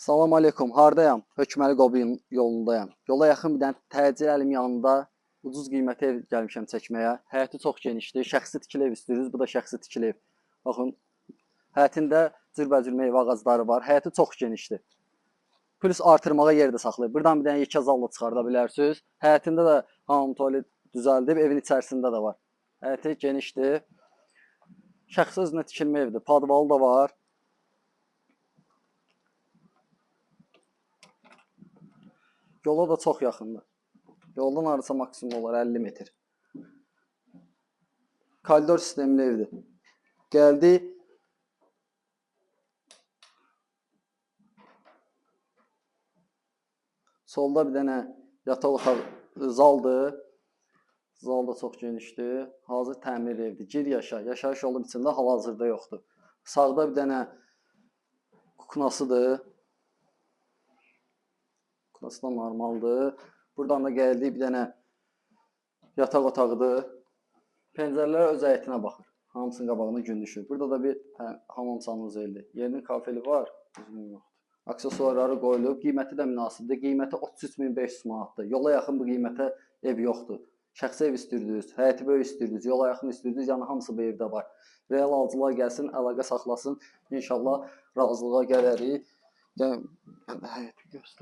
Salam aleykum, hardayam? Hökməli Qobu yolundayam. Yola yaxın bir dənə təcil əlim yanında ucuz qiymətə ev gəlmişəm çəkməyə. Həyəti çox genişdir. Şəxsi tikili ev istəyirsiniz. Bu da şəxsi tikili ev. Baxın, həyətində cürbəcür meyvə ağacları var. Həyəti çox genişdir. Plus artırmağa yer də saxlayıb. Buradan bir dənə yekə zalla çıxarda bilərsiniz. Həyətində də hamam tualet düzəldib, evin içərisində də var. Həyəti genişdir. Şəxsi özünə tikilmə evdir. Padvalı da var. Yola da çox yaxındır. Yoldan hardasa maksimum olar 50 metr. Koridor sistemli evdir. Gəldi. Solda bir dənə yataq otağı zaldır. Zal da çox genişdir. Hazır təmir evdir. Gir yaşa. Yaşayış yolu içində hal-hazırda yoxdur. Sağda bir dənə kuknasıdır. Da normaldır. Buradan da gəldik bir dənə yataq otağıdır. Pəncərələr öz həyətinə baxır. Hamısının qabağına gün düşür. Burada da bir hə, hamam sanuzeldir. Yerinin kafeli var, üzümün yoxdur. Aksesuarları qoyulub, qiyməti də münasibdir. Qiyməti 33500 manatdır. Yola yaxın bu qiymətə ev yoxdur. Şəxsi ev istəyirdiniz, həyəti böyük istəyirdiniz, yola yaxın istəyirdiniz, yəni hamısı bu evdə var. Real alıcılar gəlsin, əlaqə saxlasın. İnşallah razılığa gələrik. Yəni həyəti göstər.